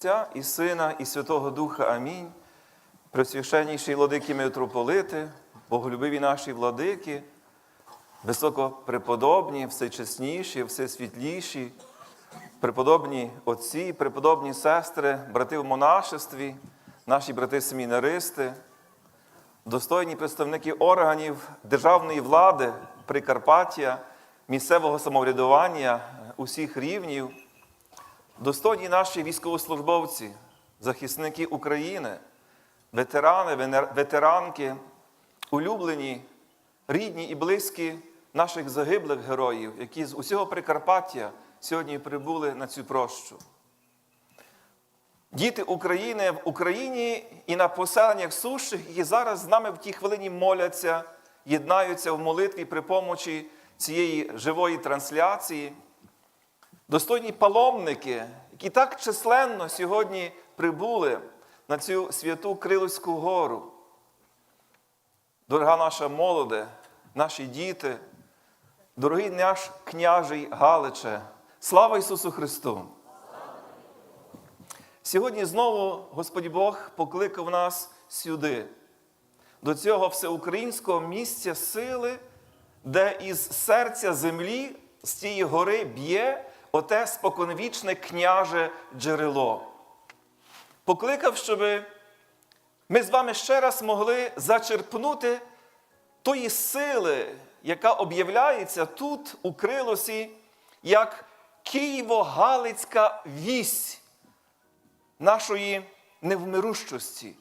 Отця і Сина, і Святого Духа. Амінь. Пресвященніші владики митрополити, боголюбиві наші владики, високопреподобні, всечесніші, всесвітліші, преподобні отці, преподобні сестри, брати в монашестві, наші брати семінаристи, достойні представники органів державної влади Прикарпаття, місцевого самоврядування усіх рівнів. Достойні наші військовослужбовці, захисники України, ветерани, ветеранки, улюблені, рідні і близькі наших загиблих героїв, які з усього Прикарпаття сьогодні прибули на цю прощу. Діти України в Україні і на поселеннях сущих, які зараз з нами в тій хвилині моляться, єднаються в молитві при помочі цієї живої трансляції. Достойні паломники, які так численно сьогодні прибули на цю святу Крилівську гору. Дорога наша молоде, наші діти, дорогий наш княжий Галиче, слава Ісусу Христу! Сьогодні знову Господь Бог покликав нас сюди, до цього всеукраїнського місця сили, де із серця землі, з тієї гори б'є оте споконвічне княже джерело. Покликав, щоб ми з вами ще раз могли зачерпнути тої сили, яка об'являється тут, у Крилосі, як Києво-Галицька вісь нашої невмирущості,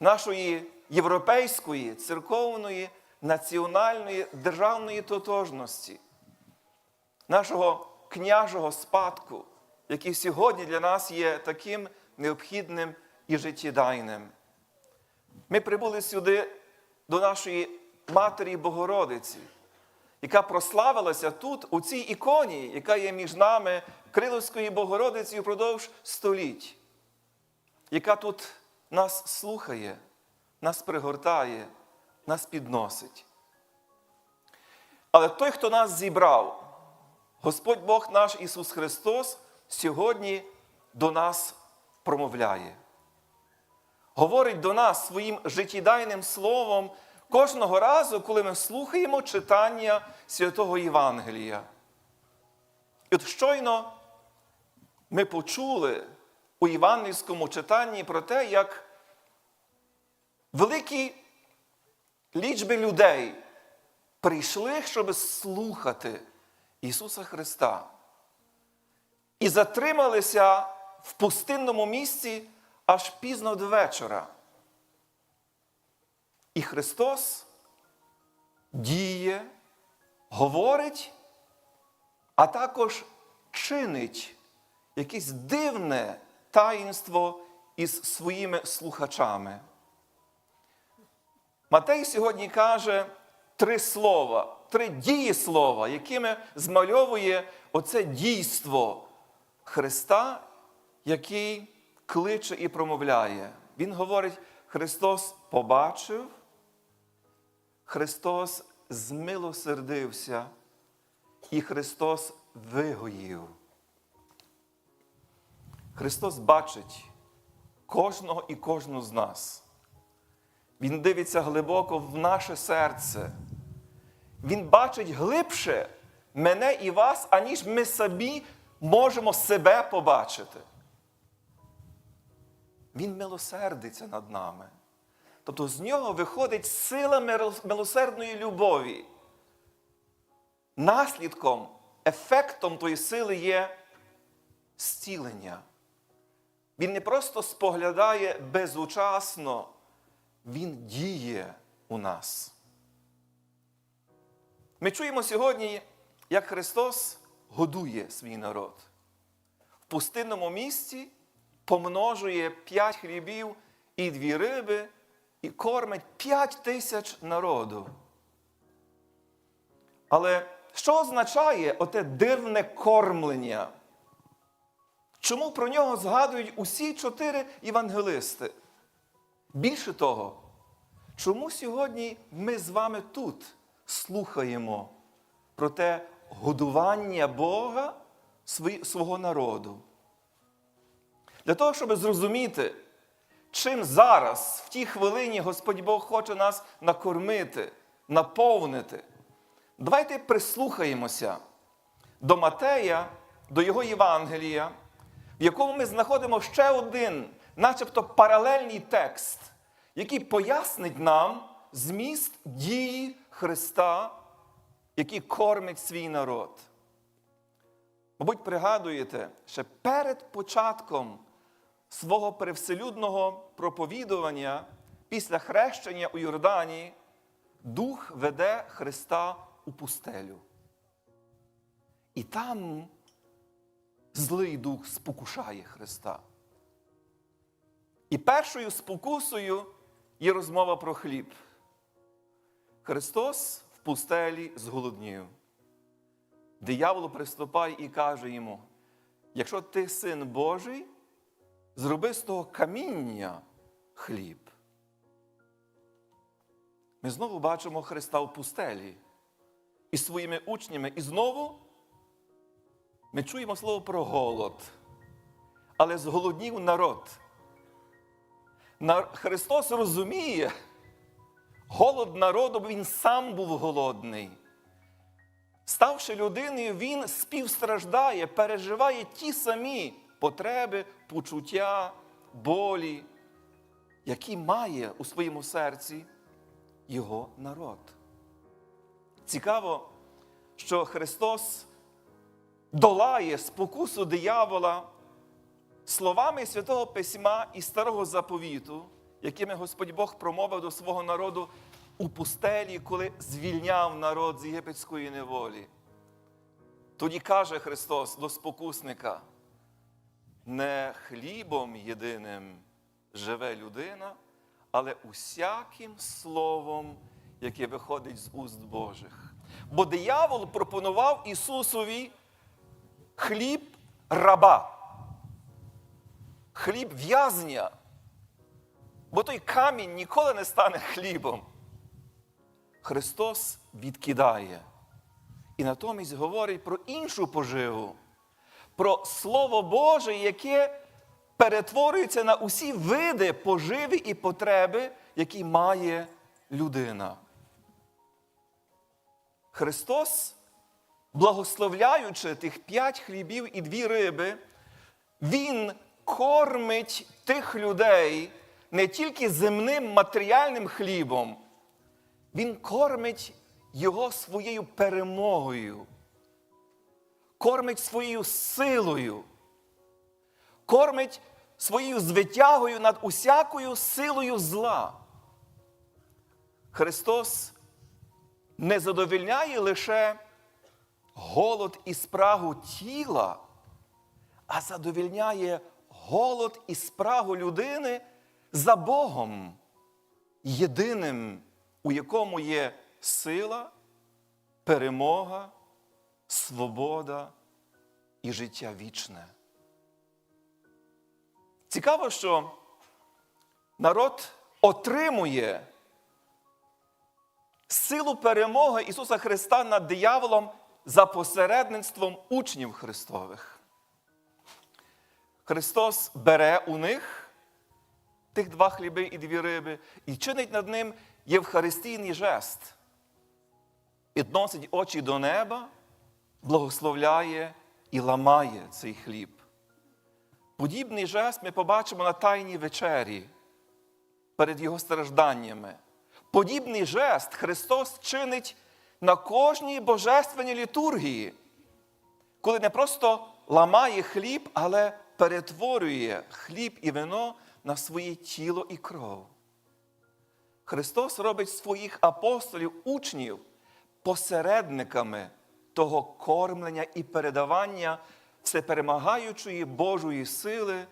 нашої європейської, церковної, національної, державної тотожності, нашого княжого спадку, який сьогодні для нас є таким необхідним і життєдайним. Ми прибули сюди до нашої Матері Богородиці, яка прославилася тут, у цій іконі, яка є між нами Криловською Богородицею впродовж століть, яка тут нас слухає, нас пригортає, нас підносить. Але той, хто нас зібрав, Господь Бог наш Ісус Христос, сьогодні до нас промовляє. Говорить до нас своїм життєдайним словом кожного разу, коли ми слухаємо читання святого Євангелія. І от щойно ми почули у євангельському читанні про те, як великі лічби людей прийшли, щоб слухати Ісуса Христа. І затрималися в пустинному місці аж пізно до вечора. І Христос діє, говорить, а також чинить якесь дивне таїнство із своїми слухачами. Матей сьогодні каже три слова, три дієслова, якими змальовує оце дійство Христа, який кличе і промовляє. Він говорить: Христос побачив, Христос змилосердився, і Христос вигоїв. Христос бачить кожного і кожну з нас. Він дивиться глибоко в наше серце. Він бачить глибше мене і вас, аніж ми самі можемо себе побачити. Він милосердиться над нами. Тобто з нього виходить сила милосердної любові. Наслідком, ефектом тої сили є зцілення. Він не просто споглядає безучасно, він діє у нас. Ми чуємо сьогодні, як Христос годує свій народ. В пустинному місці помножує п'ять хлібів і дві риби і кормить п'ять тисяч народу. Але що означає оте дивне кормлення? Чому про нього згадують усі чотири євангелисти? Більше того, чому сьогодні ми з вами тут слухаємо про те годування Бога свого народу? Для того, щоб зрозуміти, чим зараз, в тій хвилині, Господь Бог хоче нас накормити, наповнити. Давайте прислухаємося до Матея, до його Євангелія, в якому ми знаходимо ще один, начебто паралельний текст, який пояснить нам зміст дії Христа, який кормить свій народ. Мабуть, пригадуєте, ще перед початком свого перевселюдного проповідування після хрещення у Йордані Дух веде Христа у пустелю. І там злий дух спокушає Христа. І першою спокусою є розмова про хліб. Христос в пустелі зголоднів. Диявол приступає і каже йому: якщо ти син Божий, зроби з того каміння хліб. Ми знову бачимо Христа в пустелі із своїми учнями. І знову ми чуємо слово про голод. Але зголоднів народ. Христос розуміє, голод народу, бо Він сам був голодний. Ставши людиною, він співстраждає, переживає ті самі потреби, почуття, болі, які має у своєму серці його народ. Цікаво, що Христос долає спокусу диявола словами Святого Письма і Старого Заповіту, якими Господь Бог промовив до свого народу у пустелі, коли звільняв народ з єгипетської неволі. Тоді каже Христос до спокусника: не хлібом єдиним живе людина, але усяким словом, яке виходить з уст Божих. Бо диявол пропонував Ісусові хліб раба, хліб в'язня, бо той камінь ніколи не стане хлібом. Христос відкидає і натомість говорить про іншу поживу, про Слово Боже, яке перетворюється на усі види поживи і потреби, які має людина. Христос, благословляючи тих п'ять хлібів і дві риби, Він кормить тих людей не тільки земним матеріальним хлібом, Він кормить його своєю перемогою, кормить своєю силою, кормить своєю звитягою над усякою силою зла. Христос не задовільняє лише голод і спрагу тіла, а задовільняє голод і спрагу людини за Богом, єдиним, у якому є сила, перемога, свобода і життя вічне. Цікаво, що народ отримує силу перемоги Ісуса Христа над дияволом за посередництвом учнів Христових. Христос бере у них тих два хліби і дві риби і чинить над ним євхаристійний жест. Підносить очі до неба, благословляє і ламає цей хліб. Подібний жест ми побачимо на Тайній вечері перед Його стражданнями. Подібний жест Христос чинить на кожній божественній літургії, коли не просто ламає хліб, але перетворює хліб і вино на своє тіло і кров. Христос робить своїх апостолів, учнів посередниками того кормлення і передавання всеперемагаючої Божої сили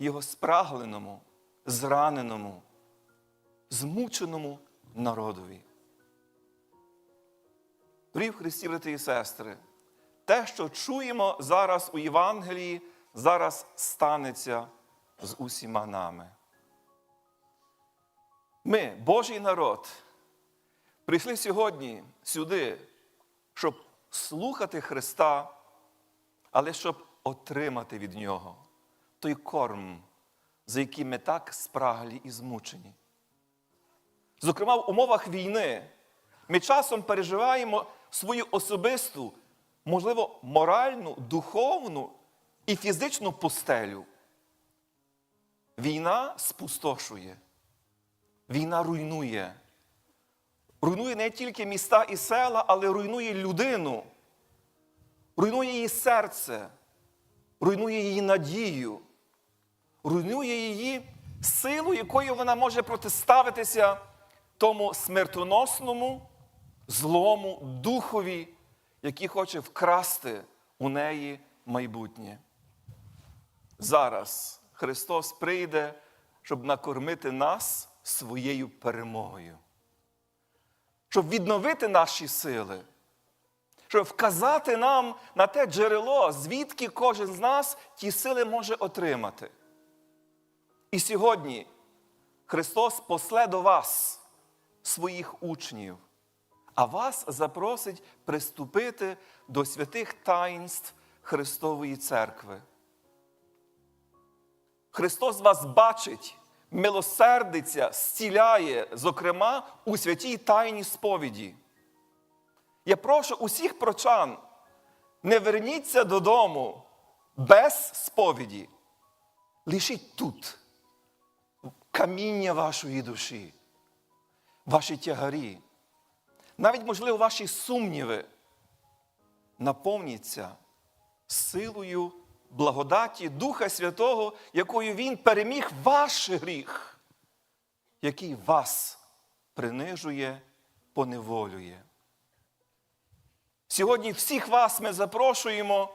Його спрагленому, зраненому, змученому народові. Дорогі в Христі, брати і сестри, те, що чуємо зараз у Євангелії, зараз станеться з усіма нами. Ми, Божий народ, прийшли сьогодні сюди, щоб слухати Христа, але щоб отримати від Нього той корм, за який ми так спраглі і змучені. Зокрема, в умовах війни ми часом переживаємо свою особисту, можливо, моральну, духовну і фізичну пустелю. Війна спустошує, війна руйнує. Руйнує не тільки міста і села, але руйнує людину, руйнує її серце, руйнує її надію, руйнує її силу, якою вона може протиставитися тому смертоносному, злому духові, який хоче вкрасти у неї майбутнє. Зараз Христос прийде, щоб накормити нас своєю перемогою, щоб відновити наші сили, щоб вказати нам на те джерело, звідки кожен з нас ті сили може отримати. І сьогодні Христос после до вас своїх учнів, а вас запросить приступити до святих таїнств Христової церкви. Христос вас бачить, милосердиться, зціляє, зокрема, у святій тайні сповіді. Я прошу усіх прочан, не верніться додому без сповіді. Лишіть тут каміння вашої душі, ваші тягарі, навіть, можливо, ваші сумніви наповніться силою благодаті Духа Святого, якою Він переміг ваш гріх, який вас принижує, поневолює. Сьогодні всіх вас ми запрошуємо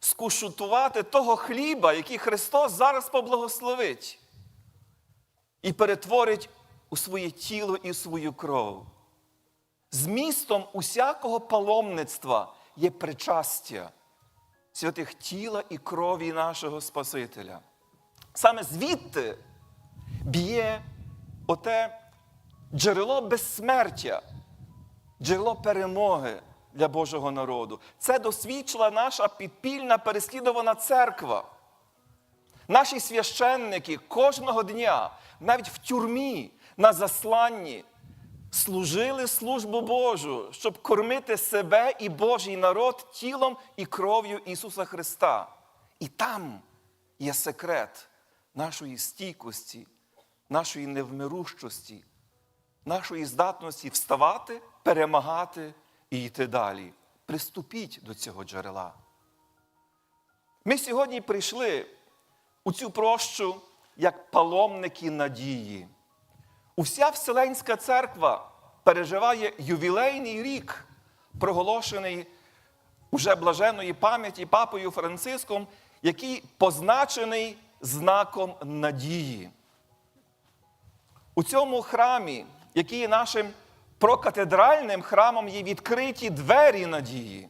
скуштувати того хліба, який Христос зараз поблагословить, і перетворить у своє тіло і свою кров. Змістом усякого паломництва є причастя святих тіла і крові нашого Спасителя. Саме звідти б'є оте джерело безсмертя, джерело перемоги для Божого народу. Це досвідчила наша підпільна переслідувана церква. Наші священники кожного дня, навіть в тюрмі, на засланні, служили службу Божу, щоб кормити себе і Божий народ тілом і кров'ю Ісуса Христа. І там є секрет нашої стійкості, нашої невмирущості, нашої здатності вставати, перемагати і йти далі. Приступіть до цього джерела. Ми сьогодні прийшли у цю прощу як паломники надії. Уся Вселенська церква переживає ювілейний рік, проголошений уже блаженної пам'яті папою Франциском, який позначений знаком надії. У цьому храмі, який є нашим прокатедральним храмом, є відкриті двері надії.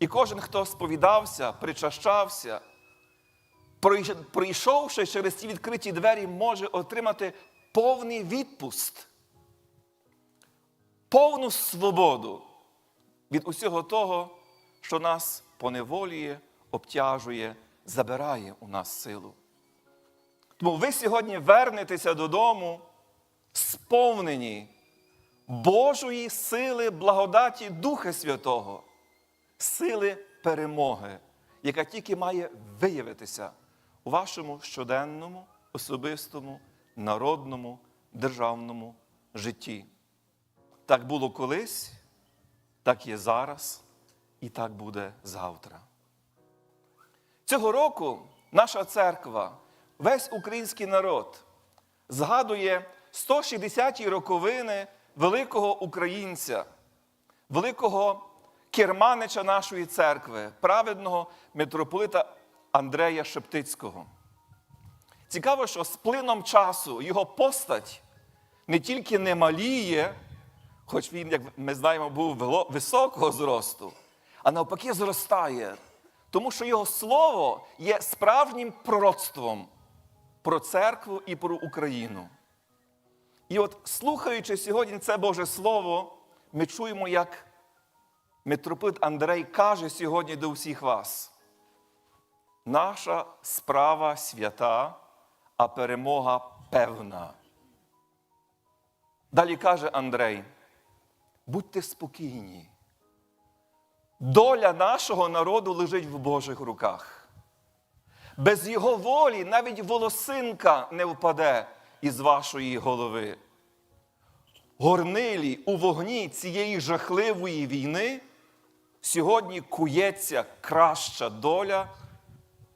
І кожен, хто сповідався, причащався, пройшовши через ці відкриті двері, може отримати повний відпуст, повну свободу від усього того, що нас поневолює, обтяжує, забирає у нас силу. Тому ви сьогодні вернетеся додому, сповнені Божої сили, благодаті Духа Святого, сили перемоги, яка тільки має виявитися у вашому щоденному, особистому народному, державному житті. Так було колись, так є зараз і так буде завтра. Цього року наша церква, весь український народ згадує 160-ті роковини великого українця, великого керманича нашої церкви, праведного митрополита Андрея Шептицького. Цікаво, що з плином часу його постать не тільки не маліє, хоч він, як ми знаємо, був високого зросту, а навпаки, зростає. Тому що його слово є справжнім пророцтвом про церкву і про Україну. І от, слухаючи сьогодні це Боже Слово, ми чуємо, як митрополит Андрей каже сьогодні до всіх вас. наша справа свята, а перемога певна. Далі каже Андрей, будьте спокійні. Доля нашого народу лежить в Божих руках. Без його волі навіть волосинка не впаде із вашої голови. Горнилі у вогні цієї жахливої війни сьогодні кується краща доля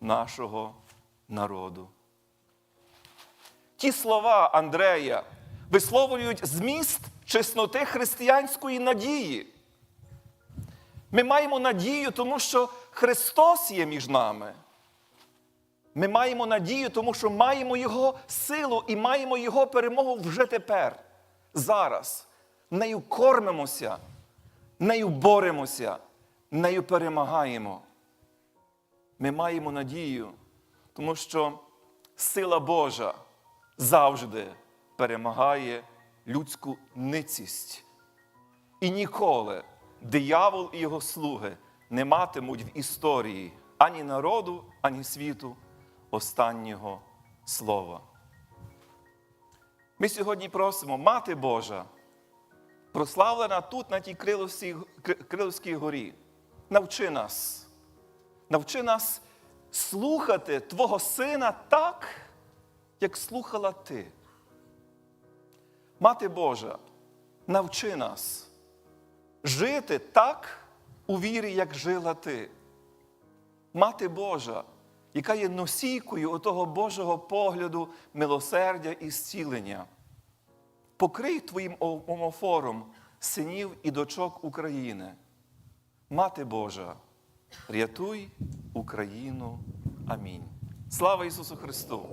нашого народу. Ті слова Андрея висловлюють зміст чесноти християнської надії. Ми маємо надію, тому що Христос є між нами. Ми маємо надію, тому що маємо Його силу і маємо Його перемогу вже тепер, зараз. Нею кормимося, нею боремося, нею перемагаємо. Ми маємо надію, тому що сила Божа завжди перемагає людську ницість. І ніколи диявол і його слуги не матимуть в історії ані народу, ані світу останнього слова. Ми сьогодні просимо, Мати Божа, прославлена тут, на тій Криловській, Криловській горі, навчи нас, навчи нас слухати Твого Сина так, як слухала Ти. Мати Божа, навчи нас жити так у вірі, як жила ти. Мати Божа, яка є носійкою отого Божого погляду, милосердя і зцілення. Покрий твоїм омофором синів і дочок України. Мати Божа, рятуй Україну. Амінь. Слава Ісусу Христу!